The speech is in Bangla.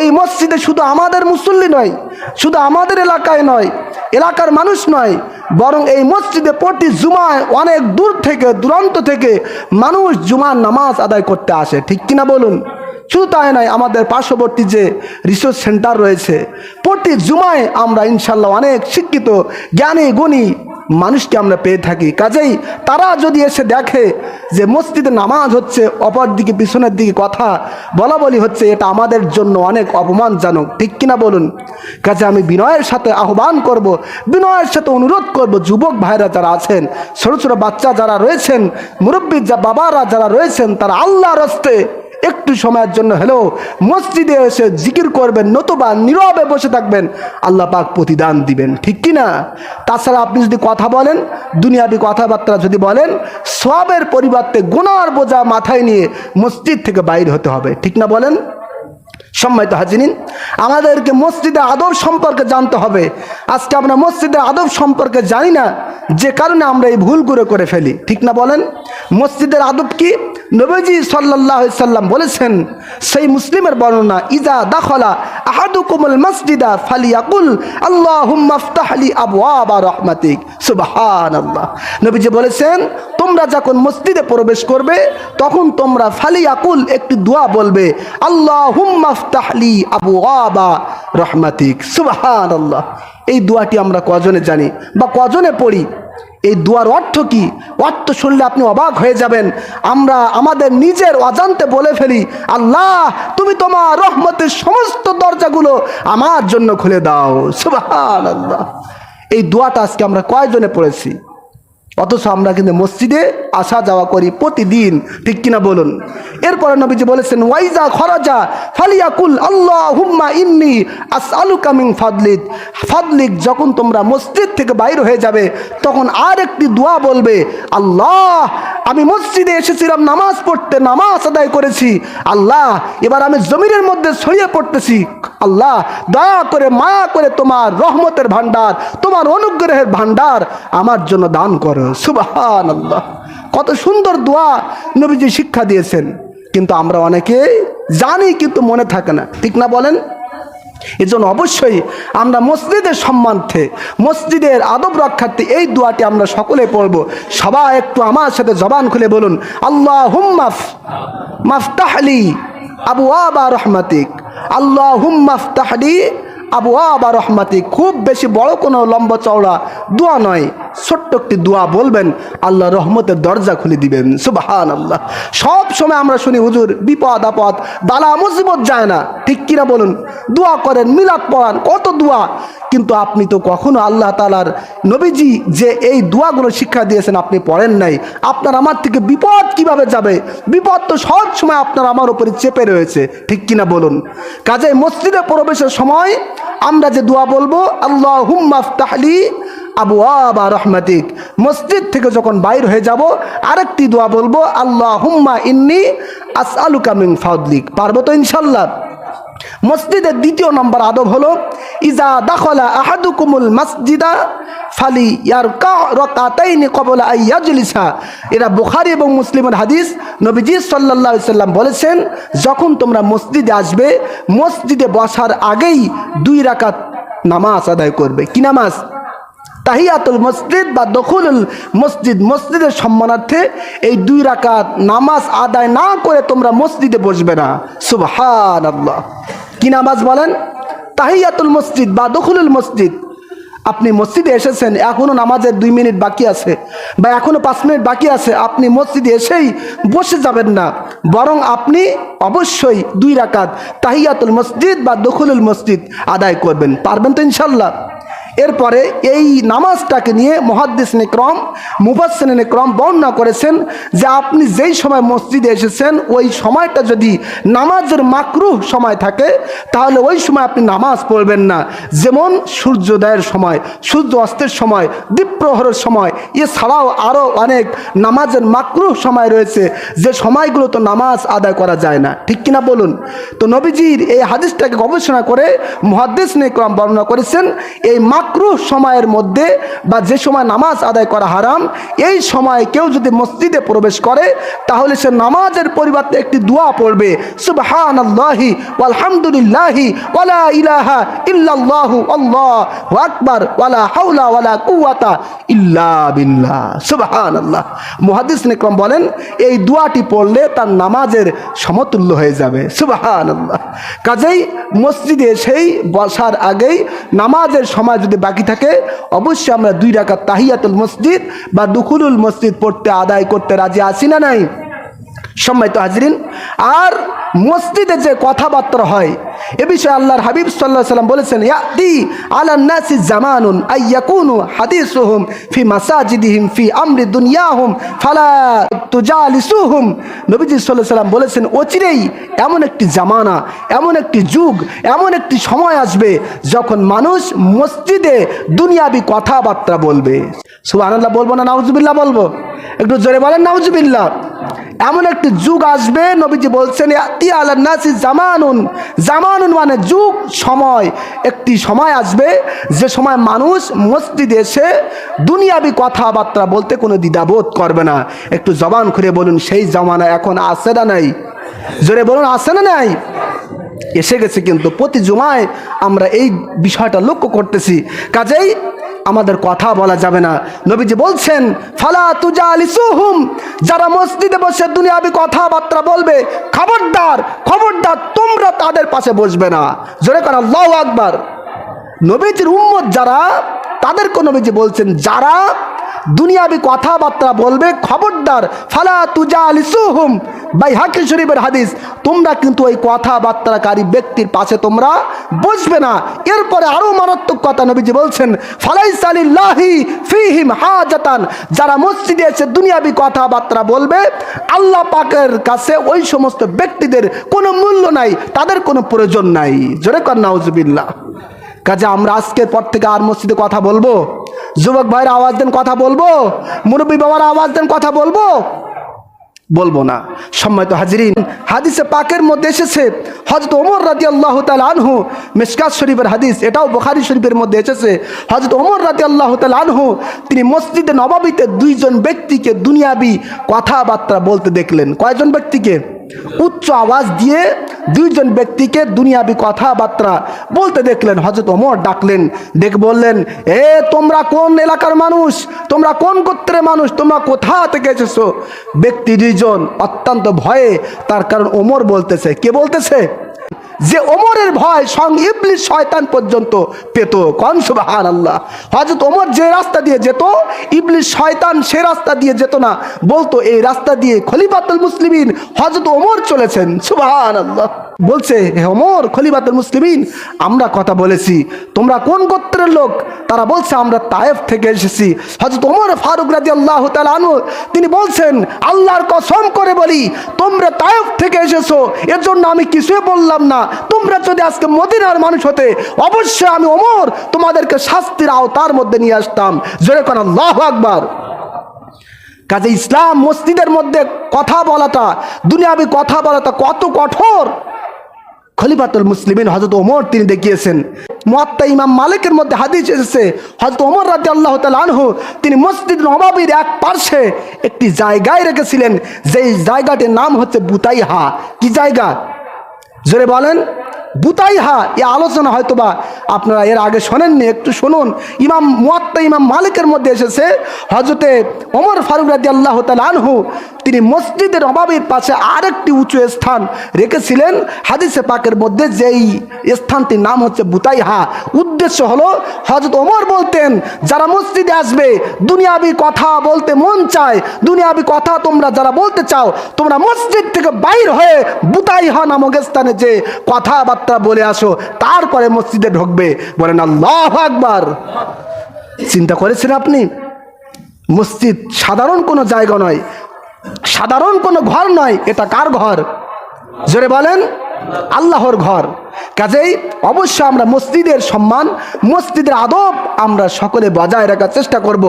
এই মসজিদে শুধু আমাদের মুসল্লি নয়, শুধু আমাদের এলাকায় নয়, এলাকার মানুষ নয়, বরং এই মসজিদে প্রতি জুমায় অনেক দূর থেকে, দূরান্ত থেকে মানুষ জুমার নামাজ আদায় করতে আসে। ঠিক কিনা বলুন? শুধু তাই নয়, আমাদের পার্শ্ববর্তী যে রিসার্চ সেন্টার রয়েছে, প্রতি জুমায় আমরা ইনশাল্লাহ অনেক শিক্ষিত, জ্ঞানী, গুণী মানুষকে আমরা পেয়ে থাকি। কাজেই তারা যদি এসে দেখে যে মসজিদে নামাজ হচ্ছে, অপর দিকে পিছনের দিকে কথা, বলা বলি হচ্ছে, এটা আমাদের জন্য অনেক অপমানজনক। ঠিক কিনা বলুন? কাজে আমি বিনয়ের সাথে আহ্বান করব, বিনয়ের সাথে অনুরোধ করব, যুবক ভাইরা যারা আছেন, ছোট ছোট বাচ্চা যারা রয়েছেন, মুরব্বী যা বাবারা যারা রয়েছেন, তারা আল্লাহ রস্তে একটু সময়ের জন্য হলেও মসজিদে এসে জিকির করবেন, নতুবা নীরবে বসে থাকবেন, আল্লাহ পাক প্রতিদান দিবেন, ঠিক কি না তাছাড়া আপনি যদি কথা বলেন, দুনিয়াবি কথাবার্তা যদি বলেন সবের পরিবর্তে গুণার বোঝা মাথায় নিয়ে মসজিদ থেকে বাইর হতে হবে, ঠিক না বলেন? সম্মানিত হাজিনিন আমাদেরকে মসজিদে আদব সম্পর্কে জানতে হবে। আজকে আমরা মসজিদে আদব সম্পর্কে জানি না, যে কারণে আমরা এই ভুলগুলো করে করে ফেলি। ঠিক না বলেন? মসজিদের আদব কি? নবীজি সাল্লাহ সাল্লাম বলেছেন, সেই মুসলিমের বর্ণনা ইজা দাখলা আহাদুকুমুল মসজিদা ফালিয়াকুল আল্লাহ মাফতাহলি আবু আবা রহমাতিক। সুবাহান আল্লাহ নবীজি বলেছেন, তোমরা যখন মসজিদে প্রবেশ করবে, তখন তোমরা ফালিয়াকুল একটি দোয়া বলবে আল্লাহ হুম্মাফতাহলি আবু আবা রহমাতিক। সুবাহান আল্লাহ এই দোয়াটি আমরা কজনে জানি বা কজনে পড়ি? এই দুয়ার অর্থ কি? অর্থ শুনলে আপনি অবাক হয়ে যাবেন। আমরা আমাদের নিজের অজান্তে বলে ফেলি, আল্লাহ, তুমি তোমার রহমতের সমস্ত দরজাগুলো আমার জন্য খুলে দাও। সুবাহান আল্লাহ এই দোয়াটা আজকে আমরা কয়জনে পড়েছি? অথচ আমরা কিন্তু মসজিদে আসা যাওয়া করি প্রতিদিন, ঠিক কিনা বলুন? এরপরে নবীজি বলেছেন, ওয়াইজা খরাজা ফালিয়াকুল আল্লাহ হুম্মা ইন্নি আস আলু কামিং ফাদলিক। ফাদলিক যখন তোমরা মসজিদ থেকে বাইর হয়ে যাবে, তখন আর একটি দোয়া বলবে, আল্লাহ আমি মসজিদে এসেছিলাম, নামাজ পড়তে, নামাজ আদায় করেছি। আল্লাহ, এবার আমি জমিনের মধ্যে ছড়িয়ে পড়তেছি। আল্লাহ, দয়া করে, মায়া করে তোমার রহমতের ভান্ডার তোমার অনুগ্রহের ভান্ডার আমার জন্য দান করো। সুবাহান আল্লাহ কত সুন্দর দোয়া নবীজি শিক্ষা দিয়েছেন। কিন্তু আমরা অনেকে জানি, কিন্তু মনে থাকে না। ঠিক না বলেন? এজন্য অবশ্যই আমরা মসজিদের সম্মানতে মসজিদের আদব রক্ষার্থে এই দোয়াটি আমরা সকলে পড়ব। সবাই একটু আমার সাথে জবান খুলে বলুন আল্লাহ হুম্মাফ মাফতাহলি আবু আবা রহমাতিক। আল্লাহ হুম্মাফতাহলি আবু আবা রহমাতিক। খুব বেশি বড় কোনো লম্বা চওড়া দোয়া নয়। ছোট্ট একটি দোয়া বলবেন, আল্লাহ রহমতের দরজা খুলে দিবেন। সুবাহান আল্লাহ সব সময় আমরা শুনি, হুজুর, বিপদ, আপদ বালা মুসিবত যায় না। ঠিক কিনা বলুন? দোয়া করেন, মিলাদ পড়ান, কত দোয়া? কিন্তু আপনি তো কখনো আল্লাহ তালার নবীজি যে এই দোয়াগুলো শিক্ষা দিয়েছেন, আপনি পড়েন নাই। আপনার আমার থেকে বিপদ কীভাবে যাবে? বিপদ তো সব সময় আপনার আমার উপরে চেপে রয়েছে। ঠিক কিনা বলুন? কাজে মসজিদে প্রবেশের সময় আমরা যে দোয়া বলব আল্লাহ হুম্মাফ তাহলি আবু আবা রহমাতিক। মসজিদ থেকে যখন বাইর হয়ে যাব, আরেকটি দোয়া বলব আল্লাহ হুম্মা ইন্নি আস আলু কামিং ফাউদলিক পারব তো ইনশাল্লাহ মসজিদের দ্বিতীয় নম্বর আদব হলো, ইজা দাখলা আহাদু আহাদুকুমুল মসজিদা ফালি ইয়ার রকাতাইনি কবলা আইয়াজলিসা এরা বুখারি এবং মুসলিমের হাদিস নবীজি আলাইহি সাল্লাম বলেছেন, যখন তোমরা মসজিদে আসবে, মসজিদে বসার আগেই দুই রাকাত নামাজ আদায় করবে। কি নামাজ? তাহিয়াতুল মসজিদ বা দখুলুল মসজিদ। মসজিদের সম্মানার্থে এই দুই রাকাত নামাজ আদায় না করে তোমরা মসজিদে বসবে না। সুবহান আল্লাহ কি নামাজ বলেন? তাহিয়াতুল মসজিদ বা দখুলুল মসজিদ। আপনি মসজিদে এসেছেন এখনও নামাজের দুই মিনিট বাকি আছে বা এখনও পাঁচ মিনিট বাকি আছে, আপনি মসজিদে এসেই বসে যাবেন না। বরং আপনি অবশ্যই দুই রাকাত তাহিয়াতুল মসজিদ বা দখুলুল মসজিদ আদায় করবেন। পারবেন তো ইনশাল্লাহ এরপরে এই নামাজটাকে নিয়ে মহাদ্দিস নিক্রম মুফাসিন নিক্রম বর্ণনা করেছেন যে আপনি যেই সময় মসজিদে এসেছেন, ওই সময়টা যদি নামাজের মাকরুহ সময় থাকে, তাহলে ওই সময় আপনি নামাজ পড়বেন না। যেমন সূর্যোদয়ের সময়, সূর্য অস্তের সময় দ্বীপ্রহরের সময়, এছাড়াও আরও অনেক নামাজের মাকরুহ সময় রয়েছে, যে সময়গুলো তো নামাজ আদায় করা যায় না। ঠিক কিনা বলুন? তো নবীজির এই হাদিসটাকে গবেষণা করে মহাদ্দিস নিক্রম বর্ণনা করেছেন, এই মা মাকরুহ সময়ের মধ্যে বা যে সময় নামাজ আদায় করা হারাম, এই সময় কেউ যদি মসজিদে প্রবেশ করে, তাহলে সে নামাজের পরিবর্তে একটি দোয়া পড়বে সুবহান আল্লাহি আলহামদুলিল্লাহি ওয়ালা ইলাহা ইল্লাল্লাহু আল্লাহু আকবার ওয়ালা হাওলা ওয়ালা কুওয়াতা ইল্লা বিল্লাহ, সুবহানাল্লাহ। মুহাদ্দিস নিকরম বলেন, এই দোয়াটি পড়লে তার নামাজের সমতুল্য হয়ে যাবে, সুবহানাল্লাহ। কাজেই মসজিদে সেই বসার আগেই নামাজের সময় বাকি থাকে, অবশ্যই আমরা দুই রাকাত তাহিয়াতুল মসজিদ বা দুখুলুল মসজিদ পড়তে আদায় করতে রাজি আসি না নাই? সম্মানিত হাজরিন, আর মসজিদে যে কথাবার্তা হয় এ বিষয়ে আল্লাহর হাবিব সাল্লাহ সাল্লাম বলেছেন আলা নাসি জামানুন আইয়াকুনু হাদিসুহুম ফি মাসাজিদিহিম ফি আমরি দুনিয়াহুম ফালা তুজালিসুহুম। নবীজি সাল্লাহ সাল্লাম বলেছেন, অচিরেই এমন একটি জামানা, এমন একটি যুগ, এমন একটি সময় আসবে যখন মানুষ মসজিদে দুনিয়াবি কথাবার্তা বলবে। সুবহানাল্লাহ বলব না, নাউজুবিল্লাহ বলব? একটু জোরে বলেন, নাউজুবিল্লাহ। এমন একটি যুগ আসবে, নবীজি বলছেন, ইয়াতি আলা নাসি জামানুন। জামানুন মানে যুগ, সময়। একটি সময় আসবে, যে সময় মানুষ মসজিদে এসে দুনিয়াবি কথাবার্তা বলতে কোনো দ্বিধাবোধ করবে না। একটু জবান খুলে বলুন, সেই জামানা এখন আছে না নাই? জোরে বলুন, আছে না নাই? এসে গেছে কিন্তু, প্রতি জুমায় আমরা এই বিষয়টা লক্ষ্য করতেছি। কাজেই আমাদের কথা বলা যাবে না। নবীজি বলছেন, ফালা তুজা আলিসুহুম যারা মসজিদে বসে দুনিয়াবি কথাবার্তা বলবে, খবরদার খবরদার তোমরা তাদের পাশে বসবে না। জোরে করা আল্লাহ আকবার। নবীজির উম্মত যারা তাদেরকে নবীজি বলছেন, যারা দুনিয়াবি কথাবার্তা বলবে, খবরদার, ফালা তুজা আলিসুহুম বাই হাকিম শরীফের হাদিস, তোমরা কিন্তু ওই কথাবার্তাকারী ব্যক্তির পাশে তোমরা বসবে না। এরপরে আরও মারাত্মক কথা নবীজি বলছেন, ফালাইসালিল্লাহি ফিহিম হাজাতান, যারা মসজিদে এসে দুনিয়াবি কথাবার্তা বলবে, আল্লাহ পাকের কাছে ওই সমস্ত ব্যক্তিদের কোনো মূল্য নাই, তাদের কোনো প্রয়োজন নাই। জোরে কর, নাউজুবিল্লাহ। কাজে আমরা আজকের পর থেকে আর মসজিদে কথা বলব? যুবক ভাইয়ের আওয়াজ দেন কথা বলব? মুরব্বী বাবার আওয়াজ দেন কথা বলব? বলব না। সম্মানিত হাজিরিন, হাদিসে পাকের মধ্যে এসেছে হজরত ওমর রাজি আল্লাহ আনহু, মিসকাত শরীফের হাদিস, এটাও বোখারি শরীফের মধ্যে এসেছে হজরত ওমর রাজি আল্লাহ আনহু, তিনি মসজিদে নবাবিতে দুইজন ব্যক্তিকে দুনিয়াবি কথাবার্তা বলতে দেখলেন। কয়জন ব্যক্তিকে? উচ্চ আওয়াজ দিয়ে দুইজন ব্যক্তিকে দুনিয়াবি কথাবার্তা বলতে দেখলেন। হজরত ওমর ডাকলেন দেখ বললেন, এ, তোমরা কোন এলাকার মানুষ? তোমরা কোন গোত্রের মানুষ? তোমরা কোথা থেকে এসেছ? ব্যক্তি দুইজন অত্যন্ত ভয়ে, তার কারণ ওমর বলতেছে। কে বলতেছে? যে ওমরের ভয় সং ইবলিস শয়তান পর্যন্ত পেত। কন সুবাহান আল্লাহ হজরত ওমর যে রাস্তা দিয়ে যেত, ইবলিস শয়তান সে রাস্তা দিয়ে যেত না। বলতো, এই রাস্তা দিয়ে খলিফাতুল মুসলিমিন হজরত ওমর চলেছেন। সুবাহান আল্লাহ বলছে, হে ওমর, খলিফাতুল মুসলিমিন, আমরা কথা বলেছি। তোমরা কোন গোত্রের লোক? তারা বলছে, আমরা তায়েফ থেকে এসেছি। হজরত ওমর ফারুক রাজি আল্লাহ আনু তিনি বলছেন, আল্লাহর কসম করে বলি, তোমরা তায়েফ থেকে এসেছ এর জন্য আমি কিছুই বললাম না। তোমরা যদি আজকে মদিনার মানুষ হতে, অবশ্যই আমি ওমর তোমাদেরকে শাস্তির আওতার মধ্যে নিয়ে আসতাম। জোরে কোন, আল্লাহ আকবার! কাজে ইসলাম মসজিদের মধ্যে কথা বলাটা, দুনিয়াবি কথা বলাটা কত কঠোর। খলিফাতুল মুসলিমিন হজরত ওমর তিনি দেখিয়েছেন। মোয়াত্তা ইমাম মালিকের মধ্যে হাদিস এসেছে হজরত ওমর রাজি আল্লাহ আনহু তিনি মসজিদ নবাবির এক পার্শ্বে একটি জায়গায় রেখেছিলেন, যেই জায়গাটির নাম হচ্ছে বুতাইহা। কি জায়গা? জোরে বলেন। বুতাইহা, এ আলোচনা হয়তোবা আপনারা এর আগে শোনেননি, একটু শুনুন। ইমাম, মুয়াত্তা ইমাম মালিকের মধ্যে এসেছে হজরতে ওমর ফারুক রাজি আল্লাহ আনহু তিনি মসজিদের অভাবের পাশে আরেকটি উঁচু স্থান রেখেছিলেন হাদিসে পাকের মধ্যে, যেই স্থানটির নাম হচ্ছে বুতাইহা। উদ্দেশ্য হলো হজরত ওমর বলতেন, যারা মসজিদে আসবে, দুনিয়াবি কথা বলতে মন চায়। দুনিয়াবি কথা তোমরা যারা বলতে চাও, তোমরা মসজিদ থেকে বাইর হয়ে বুতাইহা নামক স্থানে যে কথাবার্তা বলে আসো, তারপরে মসজিদে ঢুকবে। বলেন, আল্লাহ আকবার। চিন্তা করেছেন আপনি? মসজিদ সাধারণ কোনো জায়গা নয় সাধারণ কোনো ঘর নয়, এটা কার ঘর? জোরে বলেন, আল্লাহর ঘর। কাজেই অবশ্য আমরা মসজিদের সম্মান, মসজিদের আদব আমরা সকলে বজায় রাখার চেষ্টা করব।